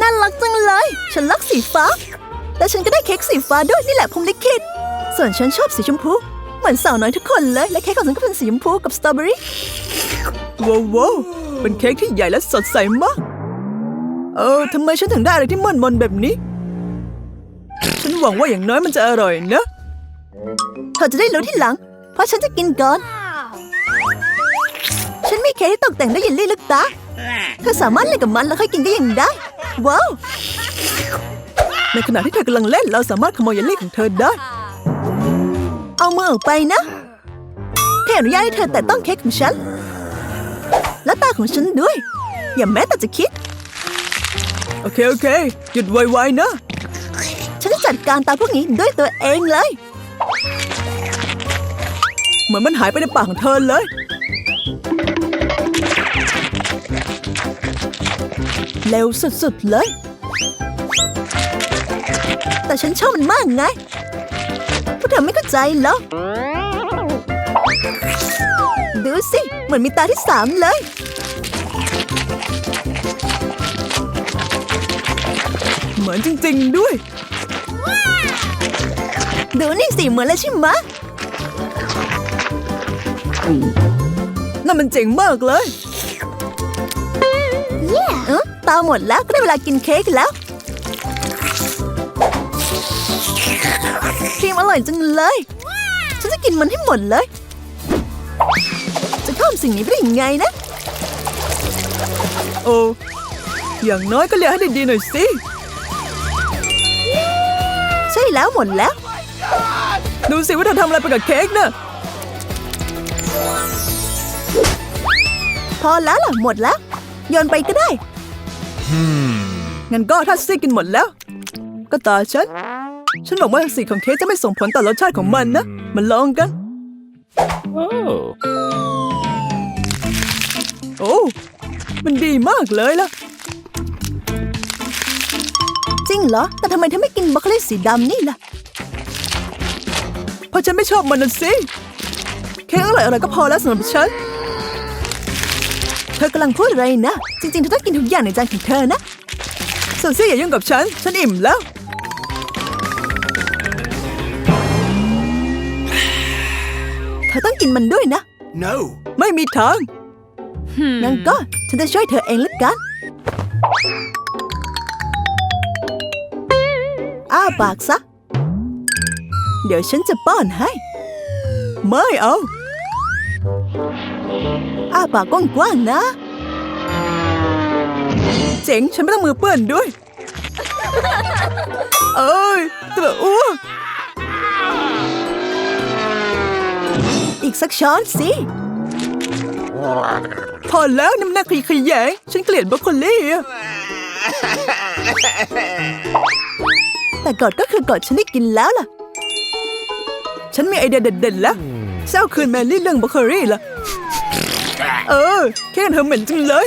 น่ารักจังเลย ฉันรักสีฟ้า และฉันก็ได้เค้กสีฟ้าด้วยนี่แหละพรหมลิขิตส่วนฉันชอบสีชมพู เหมือนสาวน้อยทุกคนเลย และเค้กของฉันก็เป็นสีชมพูกับสตรอเบอรี่ว้าวว้าวเป็นเค้กที่ใหญ่และสดใสมาก เออทำไมฉันถึงได้อะไรที่มันมนแบบนี้ ฉันหวังว่าอย่างน้อยมันจะอร่อยนะ เธอจะได้รู้ที่หลัง เพราะฉันจะกินก่อน ฉันมีเค้กที่ตกแต่งด้วยเยลลี่ลูกตา เธอสามารถเล่นกับมันแล้วค่อยกินก็ยังได้ ว้าว ในขณะที่เธอกำลังเล่น เราสามารถขโมยเยลลี่ของเธอได้ เอามือออกไปนะแค่อนุญาตให้เธอแตะต้องเค้กของฉัน และตาของฉันด้วย อย่าแม้แต่จะคิด โอเค โอเค หยุดไวๆนะ ฉันจะจัดการตาพวกนี้ด้วยตัวเองเลย เหมือนมันหายไปในปากของเธอเลย เร็วสุด ๆ เลย แต่ฉันชอบมันมากไง พวกเธอไม่เข้าใจเหรอ ดูสิ เหมือนมีตาที่สามเลย เหมือนจริง ๆ ด้วย ดูนี่สิเหมือนเลยใช่ไหมนั่นมันเจ๋งมากเลย เตาหมดแล้วก็ได้เวลากินเค้กแล้วครีมอร่อยจังเลย ฉันจะกินมันให้หมดเลย จะข้ามสิ่งนี้ไปได้ยังไงนะ โอ้อย่างน้อยก็เลี้ยให้ดีๆหน่อยสิ ใช่แล้วหมดแล้ว ดูสิว่าเธอทำอะไรไปกับเค้กน่ะพอแล้วล่ะหมดแล้วโยนไปก็ได้ งั้นก็ถ้าซี่กินหมดแล้ว ก็ตาฉัน ฉันหวังว่าสีของเค้กจะไม่ส่งผลต่อรสชาติของมันนะมาลองกัน Oh. โอ้ มันดีมากเลยล่ะ จริงเหรอ แต่ทำไมเธอไม่กินบรอกโคลีสีดำนี่ล่ะ เพราะฉันไม่ชอบมันนะสิ เค้กอร่อยอะไรก็พอแล้วสำหรับฉันเธอกำลังพูดอะไรนะ จริงๆเธอต้องกินทุกอย่างในจานของเธอนะส่วนซี่อย่ายุ่งกับฉัน ฉันอิ่มแล้ว เธอต้องกินมันด้วยนะ No. ไม่มีทางงั้นก็ฉันจะช่วยเธอเองละกัน อ้าปากซะ เดี๋ยวฉันจะป้อนให้ ไม่เอา อ้าปากกว้างๆนะ เจ๋ง ฉันไม่ต้องมือเปื้อนด้วย เอ้ยตัวอ้วกอีกสักช้อนสิ พอแล้วน้ำหนักขยขยง ฉันเกลียดบรอกโคลี่แต่กอดก็คือกอดฉันได้กินแล้วล่ะ ฉันมีไอเดียเด็ดๆแล้วเซลคืนแมรี่เรื่องบรอกโคลี่ล่ะ เออแค่เธอเหม็นจังเลย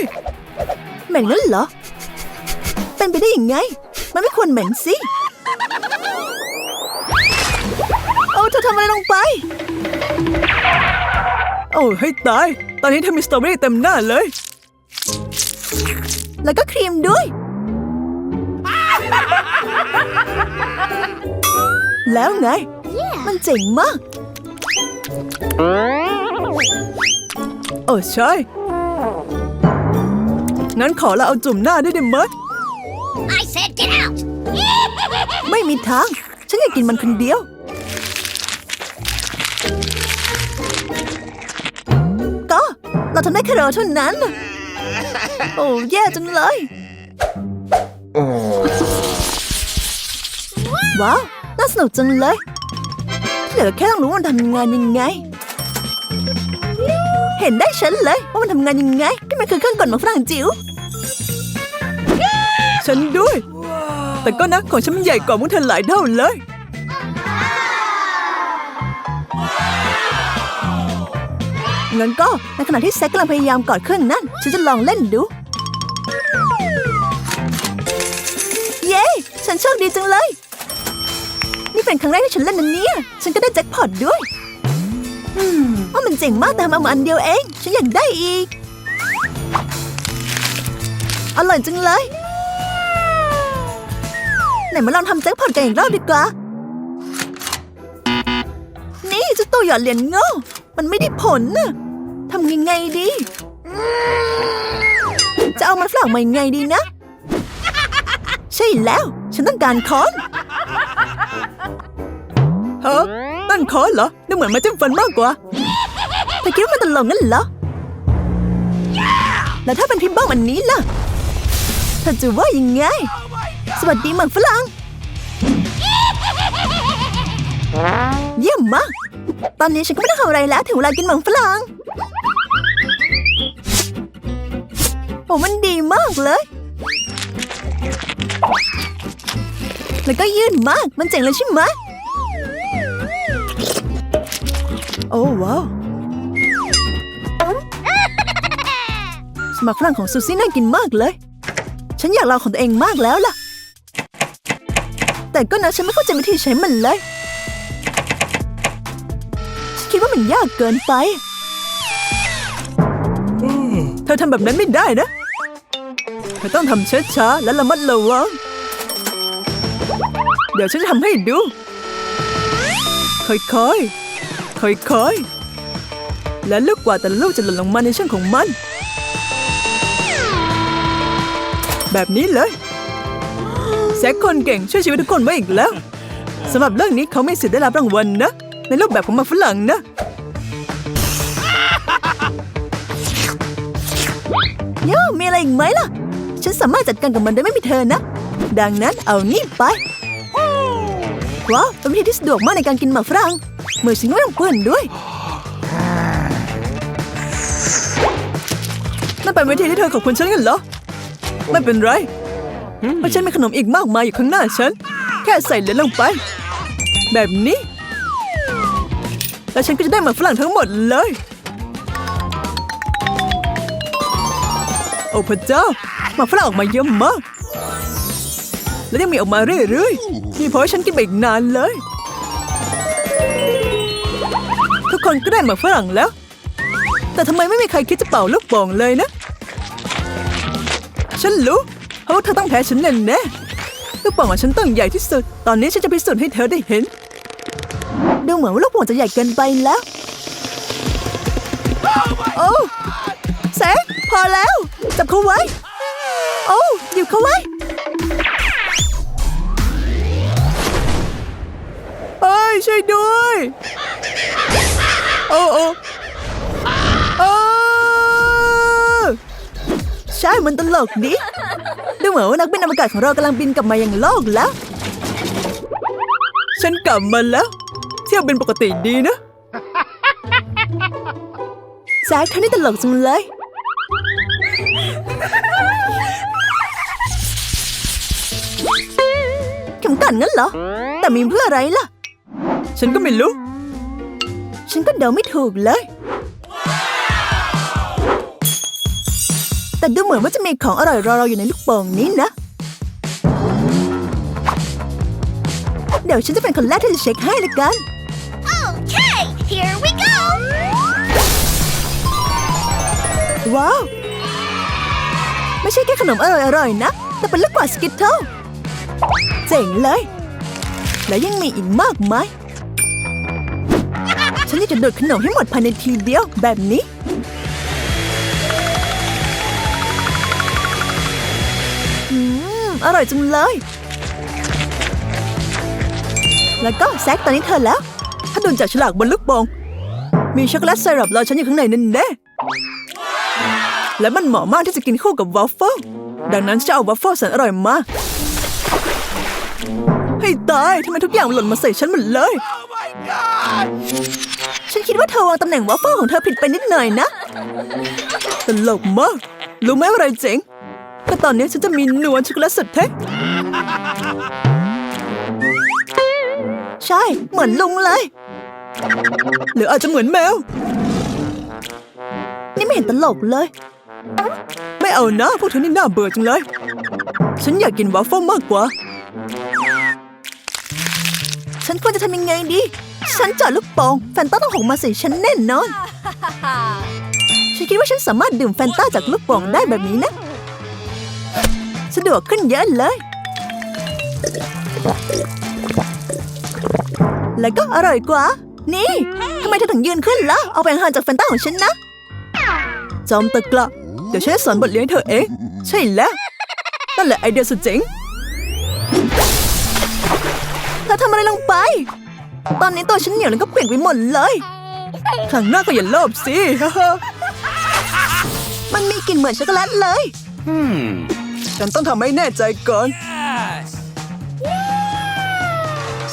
เหม็นงั้นเหรอ เป็นไปได้ยังไง มันไม่ควรเหม็นสิ โอ้เธอทำอะไรลงไป โอ้ให้ตาย ตอนนี้เธอมีสตรอเบอรี่เต็มหน้าเลย แล้วก็ครีมด้วย แล้วไง มันเจ๋งมาก โอ้ใช่ งั้นขอเราเอาจุ่มหน้าด้วยได้ไหม I said get out! ไม่มีทาง ฉันอยากกินมันคนเดียว ก็ เราทำได้แค่รอเท่านั้นน่ะโอ้แย่จังเลย ว้าว น่าสนุกจังเลยที่เหลือแค่ต้องรู้ว่ามันทำงานยังไง เห็นได้ฉันเลยว่ามันทำงานยังไงนี่มันคือเครื่องกดหมากฝรั่งจิ๋วฉันด้วย แต่ก็นะของฉันมันใหญ่กว่าพวกเธอหลายเท่าเลย งั้นก็ในขณะที่แซกกำลังพยายามกอดเครื่องนั้นฉันจะลองเล่นดู เย้ ฉันโชคดีจังเลย นี่เป็นครั้งแรกที่ฉันเล่นอันเนี้ยฉันก็ได้แจ็คพอตด้วย ว่ามันเจ๋งมากแต่ทำมามาอันเดียวเอง ฉันอยากได้อีก อร่อยจังเลย ไหนมาลองทำแจ็คพอตกันอีกรอบดีกว่า นี่เจ้าตัวหยอดเหรียญโง่มันไม่ได้ผลน่ะทำยังไงดี จะเอามันฝรั่งมายังไงดีนะ ใช่แล้ว ฉันต้องการค้อน ฮ้นั่นคอเหรอดูเหมือนมาจิ้มฟันมากกว่าเธอคิดว่ามันตลกงั้นเหรอ แล้วถ้าเป็นพิมพ์บ้องอันนี้ล่ะเธอจะว่ายังไง สวัสดีหมักฝรั่งเยี่ยมมาก ตอนนี้ฉันก็ไม่ต้องทำอะไรแล้วถึงเวลากินหมังฝรั่งโอ้มันดีมากเลย แล้วก็ยืดมาก มันเจ๋งเลยใช่ไหม โอ้ว้าวสมัครฝรั่งของซูซี่น่ากินมากเลย ฉันอยากลองของตัวเองมากแล้วล่ะ แต่ก็นะฉันไม่เข้าใจวิธีใช้มันเลย ฉันคิดว่ามันยากเกินไป เธอทำแบบนั้นไม่ได้นะ เธอต้องทำช้าๆและระมัดระวัง เดี๋ยวฉันจะทำให้ดู ค่อยๆ ค่อยๆ และลูกกว่าแต่ลูกจะหล่นลงมาในช่องของมัน แบบนี้เลยแซคคนเก่งช่วยชีวิตทุกคนไว้อีกแล้วสำหรับเรื่องนี้เขาไม่สิทธิ์ได้รับรางวัลนะ ในรูปแบบของมาฝรั่งนะ โย่มีอะไรอีกไหมล่ะ ฉันสามารถจัดการกับมันโดยไม่มีเธอนะ ดังนั้นเอานี่ไป ว้าวเป็นวิธีที่สะดวกมากในการกินหมากฝรั่ง มือฉันก็ไม่ต้องเปื้อนด้วย นั่นเป็นวิธีที่เธอขอบคุณฉันกันเหรอ ไม่เป็นไร เพราะฉันมีขนมอีกมากมายอยู่ข้างหน้าฉัน แค่ใส่เหรียญลงไป แบบนี้ แล้วฉันก็จะได้หมากฝรั่งทั้งหมดเลย โอ้พระเจ้าหมากฝรั่งออกมาเยอะมาก แล้วยังมีออกมาเรื่อยๆนี่เพราะว่าฉันกินไปอีกนานเลย คนก็ได้มาฝรั่งแล้ว แต่ทำไมไม่มีใครคิดจะเป่าลูกโป่งเลยนะ ฉันรู้เพราะว่าเธอต้องแพ้ฉันแน่แน่ลูกโป่งของฉันต้องใหญ่ที่สุด ตอนนี้ฉันจะพิสูจน์ให้เธอได้เห็น ดูเหมือนว่าลูกโป่งจะใหญ่เกินไปแล้ว โอ้แสงพอแล้ว จับเขาไว้ โอ้หยิบเขาไว้เฮ้ยช่วยด้วย โอ้โอ้โอ้ใช่มันตลกดิดูเหมือนว่านักบินอวกาศของเรากำลังบินกลับมายังโลกแล้ว ฉันกลับมาแล้ว เที่ยวบินปกติดีนะแซคเธอนี่ตลกจังเลย เข็มกลัดงั้นเหรอ แต่มีเพื่ออะไรล่ะ ฉันก็ไม่รู้ ฉันก็เดาไม่ถูกเลย แต่ดูเหมือนว่าจะมีของอร่อยรอเราอยู่ในลูกโป่งนี้นะ เดี๋ยวฉันจะเป็นคนแรกที่จะเช็คให้ละกัน Okay, here we go. ว้าว ไม่ใช่แค่ขนมอร่อยๆนะ แต่เป็นลูกกวาดสกิทเทิลเจ๋งเลย และยังมีอีกมากมาย ฉันอยากจะดูดขนมให้หมดภายในทีเดียวแบบนี้ อร่อยจังเลย แล้วก็แซกตอนนี้เธอแล้ว ถ้าดูจากฉลากบนลูกโป่งมีช็อกโกแลตไซรัปรอฉันอยู่ข้างในนั่นแน่และมันเหมาะมากที่จะกินคู่กับวอฟเฟิลดังนั้นฉันจะเอาวอฟเฟิลแสนอร่อยมาให้ตายทำไมทุกอย่างหล่นมาใส่ฉันหมดเลย ฉันคิดว่าเธอวางตำแหน่งวอฟเฟิลของเธอผิดไปนิดหน่อยนะ ตลกมาก รู้ไหมว่าอะไรเจ๋ง ก็ตอนนี้ฉันจะมีนวลช็อกโกแลตสุดเท่ใช่เหมือนลุงเลย หรืออาจจะเหมือนแมว นี่ไม่เห็นตลกเลย ไม่เอานะพวกเธอนี่น่าเบื่อจังเลย ฉันอยากกินวาฟเฟิลมากกว่า ฉันควรจะทำยังไงดี ฉันเจอดลูกโป่งแฟนต้าต้องหกมาใส่ฉันแน่นอน ฉันคิดว่าฉันสามารถดื่มแฟนต้าจากลูกโป่งได้แบบนี้นะ สะดวกขึ้นเยอะเลย แล้วก็อร่อยกว่า นี่ทำไมเธอถึงยืนขึ้นล่ะ เอาแบ่งห่างจากแฟนต้าของฉันนะ จอมตะกละเดี๋ยวฉันสอนบทเรียนเธอเอง ใช่แล้ว นั่นแหละไอเดียสุดเจ๋งเธอทำอะไรลงไป ตอนนี้ตัวฉันเหนียวแล้วก็เปลี่ยนไปหมดเลยครั้งหน้าก็อย่าโลภสิ มันมีกลิ่นเหมือนช็อกโกแลตเลย Hmm. ฉันต้องทำให้แน่ใจก่อน Yes.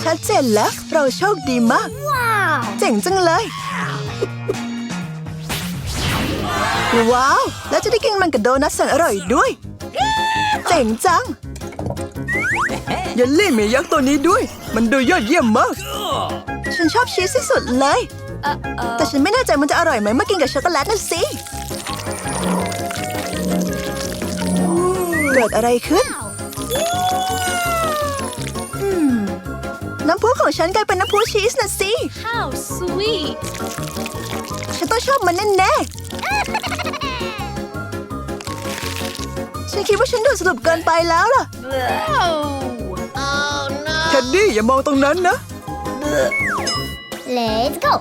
ชัดเจนแล้ว เราโชคดีมาก Wow. เจ๋งจังเลย ว้าว แล้วจะได้กินมันกับโดนัทแสนอร่อยด้วย เจ๋งจังเยันลี่เมียักษ์ตัวนี้ด้วย มันดูยอดเยี่ยมมาก ฉันชอบชีสที่สุดเลย แต่ฉันไม่แน่ใจมันจะอร่อยไหมเมื่อกินกับช็อกโกแลตนะสิ กิดอะไรขึ้นอืมน้ำพุของฉันกลายเป็นน้ำพุชีสนะสิ How sweet. ฉันต้องชอบมันแน่ๆ ฉันคิดว่าฉันดูสนุกเกินไปแล้วล่ะ Oh no. เท็ดดี้อย่ามองตรงนั้นนะ Let's go.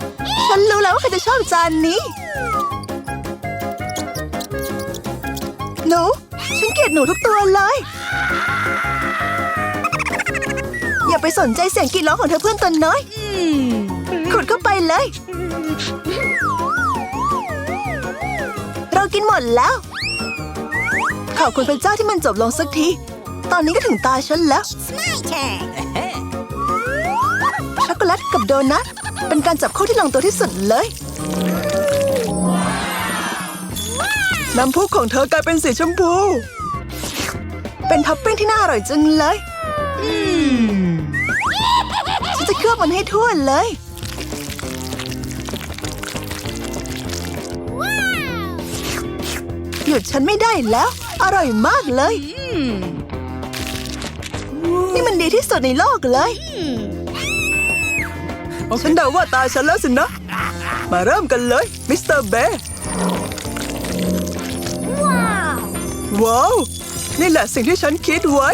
ฉันรู้แล้วว่าใครจะชอบจานนี้ หนูฉันเกลียดหนูทุกตัวเลย อย่าไปสนใจเสียงกรีดร้องของเธอเพื่อนตัวน้อยขุดเข้าไปเลย เรากินหมดแล้ว ขอบคุณพระเจ้าที่มันจบลงสักที ตอนนี้ก็ถึงตาฉันแล้ว It's my turn. ช็อกโกแลตกับโดนัทเป็นการจับคู่ที่ลงตัวที่สุดเลยน้ำพุของเธอกลายเป็นสีชมพู เป็นท็อปปิ้งที่น่าอร่อยจังเลยฉันจะเคลือบมันให้ทั่วเลย หยุดฉันไม่ได้แล้ว อร่อยมากเลย นี่มันดีที่สุดในโลกเลยฉันเดาว่าตาฉันแล้วสินะ มาเริ่มกันเลย มิสเตอร์เบย์ Wow. ว้าว นี่แหละสิ่งที่ฉันคิดไว้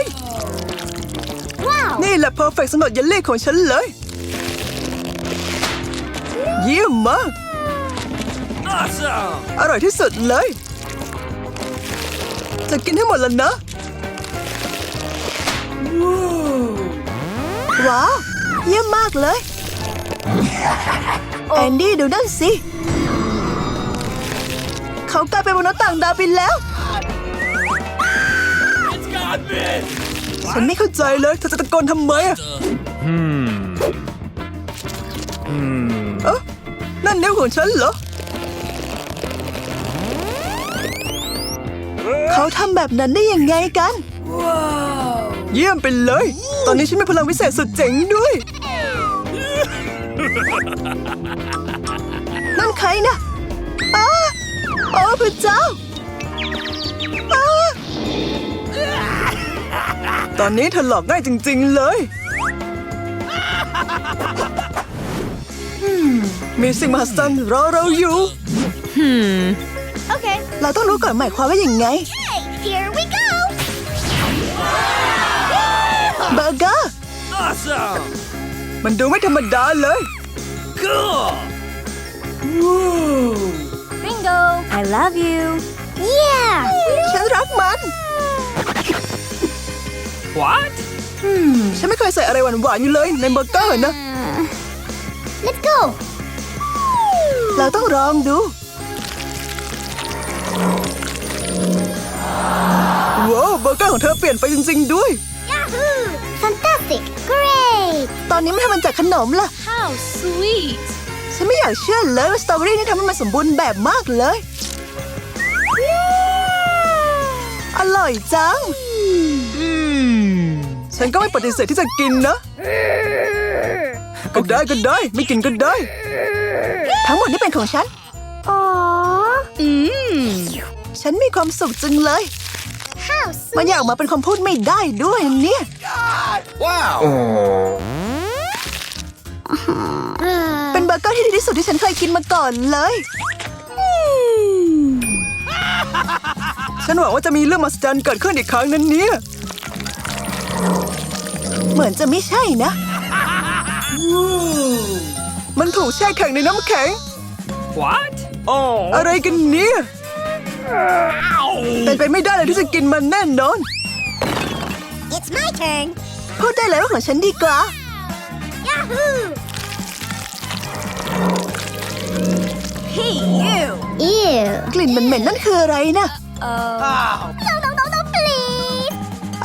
Wow. นี่แหละเพอร์เฟกต์สำหรับเยลลี่ของฉันเลย เยี่ยมมาก Awesome. อร่อยที่สุดเลย จะกินให้หมดแล้วนะ ว้าวเยี่ยมมากเลยแอนดี้ดูนั่นสิ เขากลายเป็นมนุษย์ต่างดาวไปแล้ว It's got me. ฉันไม่เข้าใจเลยเธอจะตะโกนทำไมอะ Hmm. Hmm. เอ๊ะนั่นนิ้วของฉันเหรอ เขาทำแบบนั้นได้ยังไงกัน เยี่ยมไปเลย ตอนนี้ฉันมีพลังวิเศษสุดเจ๋งด้วย นั่นใครนะอ้าโอ้พระเจ้าอ้า ตอนนี้เธอหลอกง่ายจริง ๆ เลยอืมมีสิ่งมหัศจรรย์รอเราอยู่ Okay. เราต้องรู้ก่อนหมายความว่าอย่างไง Hey, here we go. เบอร์เกอร์ Awesome. มันดูไม่ธรรมดาเลย Cool. Bingo. I love you. Yeah. ฉันรักมัน What? อืมฉันไม่เคยใส่อะไรหวานๆอยู่เลยในเบอร์เกอร์นะ Let's go. เราต้องลองดู ว้าวเบอร์เกอร์ของเธอเปลี่ยนไปจริง ๆ ด้วย Yahoo! Fantastic. Great. ตอนนี้มันทำมันจากขนมล่ะ How sweet. ฉันไม่อยากเชื่อเลยว่าสตรอเบอรี่นี่ทำให้มันสมบูรณ์แบบมากเลย อร่อยจัง ฉันก็ไม่ปฏิเสธที่จะกินนะ ก็ได้ก็ได้ ไม่กินก็ได้ ทั้งหมดนี่เป็นของฉัน Aww. ฉันมีความสุขจังเลย How มันอยากออกมาเป็นคำพูดไม่ได้ด้วยเนี่ย Wow. เป็นเบอร์เกอร์ที่ดีที่สุดที่ฉันเคยกินมาก่อนเลย ฉันหวังว่าจะมีเรื่องมหัศจรรย์เกิดขึ้นอีกครั้งนั้นเนี่ย เหมือนจะไม่ใช่นะ มันถูกแช่แข็งในน้ำแข็ง What? Oh. อะไรกันเนี่ย Ow. เป็นไปไม่ได้เลยที่จะกินมันแน่นอน It's my turn. พูดได้เลยว่าของฉันดีกว่า Yahoo! Hey, you! Ew. กลิ่นเหม็นๆนั่นคืออะไรนะ Ow.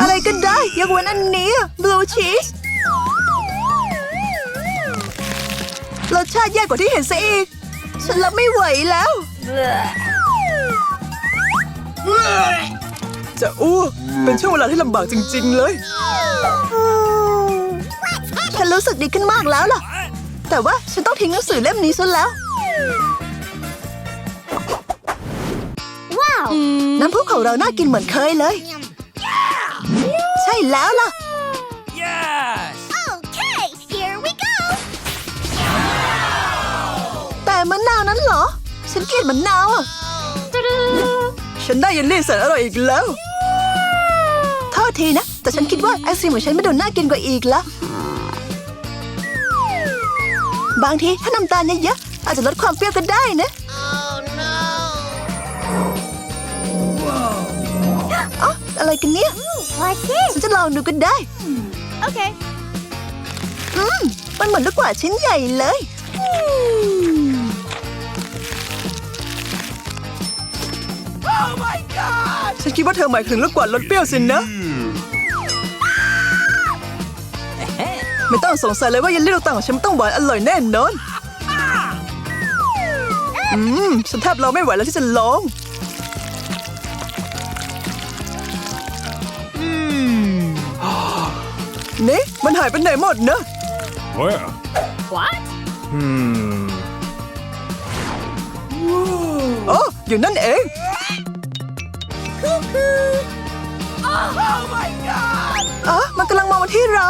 อะไรก็ได้ยกเว้นอันนี้บลูชีสรสชาติแย่กว่าที่เห็นซะอีก ฉันรับไม่ไหวแล้ว จะอ้วกเป็นช่วงเวลาที่ลำบากจริง ๆ เลย ฉันรู้สึกดีขึ้นมากแล้วล่ะ แต่ว่าฉันต้องทิ้งหนังสือเล่มนี้ซะแล้ว Wow! น้ำพุของเราน่ากินเหมือนเคยเลยใช่ แล้วล่ะ Yes. Okay, here we go! แต่มะนาวนั้นเหรอ ฉันเกลียดมะนาวอะฉันได้เยลลี่แสนอร่อยอีกแล้วโทษทีนะ แต่ฉันคิดว่าไอศครีมของฉันไม่ดูน่ากินกว่าอีกละบางทีถ้าน้ำตาลเยอะๆอาจจะลดความเปรี้ยวก็ได้นะอ๋อ อะไรกันเนี่ย What's this? ฉันจะลองดูก็ได้ Okay. อืม มันเหมือนลูกกวาดชิ้นใหญ่เลย Oh my god. ฉันคิดว่าเธอหมายถึงลูกกวาดรสเปรี้ยวสินะ ไม่ต้องสงสัยเลยว่าเยลลี่ลูกตาของฉันต้องหวานอร่อยแน่นอน อืม ฉันแทบรอไม่ไหวแล้วที่จะลอง นี่มันหายไปไหนหมดเนอะ Where? What? Hmm. อ๋ออยู่นั่นเอง Oh my god. อ๋อมันกำลังมองมาที่เรา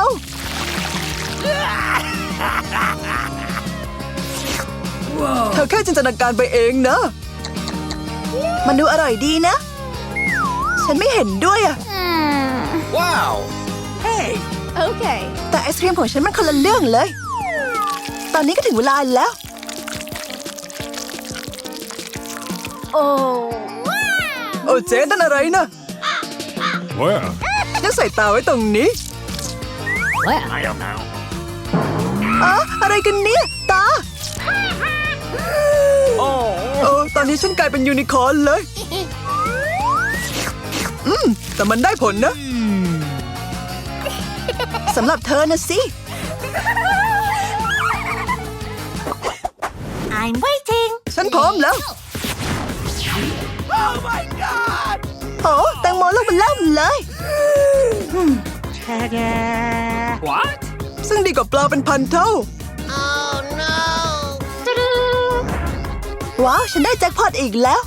เธอแค่จินตนาการไปเองนะ มันดูอร่อยดีนะ ฉันไม่เห็นด้วยอะ Wow. Hey. Okay. แต่ไอศครีมของฉันมันคนละเรื่องเลย ตอนนี้ก็ถึงเวลาแล้ว Oh. โอ้เจ๊นั่นอะไรนะ Where? ยังใส่ตาไว้ตรงนี้ I don't know. อ๋ออะไรกันเนี่ยตา Oh. เออตอนนี้ฉันกลายเป็นยูนิคอร์นเลย อืม แต่มันได้ผลนะ สำหรับเธอนะสิ I'm waiting. ฉันพร้อมแล้ว Oh my god. โอ้แตงโมลูกมันเล่มเลย What? ซึ่งดีกว่าปลาเป็นพันเท่าว้าว ฉันได้แจ็คพอตอีกแล้ว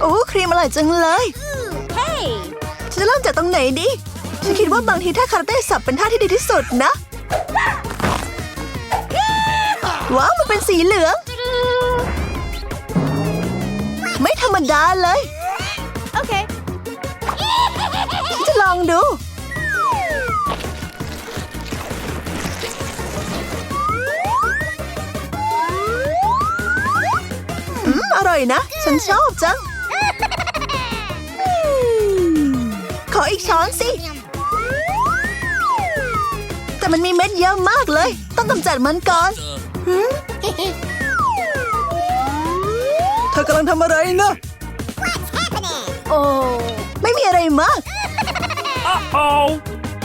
โอ้ครีมอร่อยจังเลย Hey. ฉัน จะเริ่มจากตรงไหนดี ฉันคิดว่าบางทีท่าคาราเต้สับเป็นท่าที่ดีที่สุดนะ ว้าวมันเป็นสีเหลือง ไม่ธรรมดาเลย Okay. ฉันจะลองดูอืมอร่อยนะ ฉันชอบจัง ออีกช้อนสิ แต่มันมีเม็ดเยอะมากเลย ต้องกำจัดมันก่อนหืมเธอกำลังทำอะไรนะ Oh. ไม่มีอะไรมาก Uh-oh.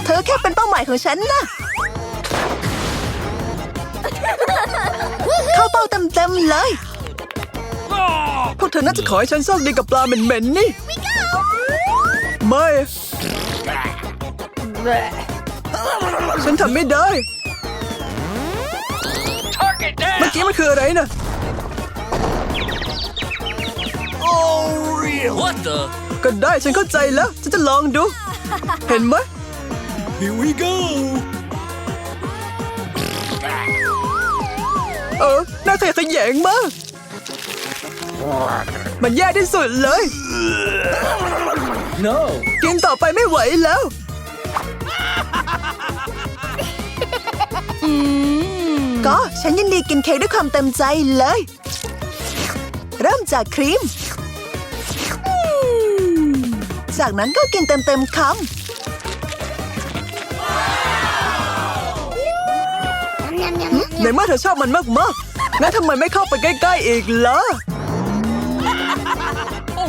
เธอแค่เป็นเป้าหมายของฉันนะเข้าเป้าเต็มๆเลย Oh. พวกเธอน่าจะขอให้ฉันโชคดีกับปลาเหม็นๆนี่ ไม่ ฉันทำไม่ได้ Target เมื่อ down. กี้มันคืออะไรนะ Oh, real. What the? ก็ได้ฉันเข้าใจแล้ว ฉันจะลองดู เห็นไหม Here we go. เออน่าขยะแขยงมาก มันแย่ที่สุดเลย No. กินต่อไปไม่ไหวแล้ว ก็ฉันยินดีกินเค้กด้วยความเต็มใจเลย เริ่มจากครีม จากนั้นก็กินเต็มเต็มๆคำในเมื่อเธอชอบมันมากๆงั้นทำไมไม่เข้าไปใกล้ๆอีกล่ะ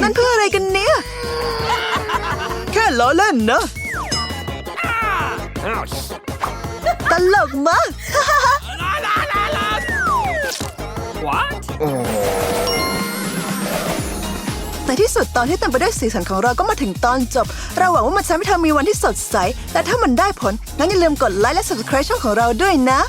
นั่นเพื่ออะไรกันเนี่ย แค่ล้อเล่นนะ Ouch. ต ลกมาก What? ในที่สุดตอนที่เต็มไปด้วยสีสันของเราก็มาถึงตอนจบ เราหวังว่ามันจะทำให้เธอมีวันที่สดใส และถ้ามันได้ผลงั้นอย่าลืมกดไลค์และ subscribe ช่องของเราด้วยนะ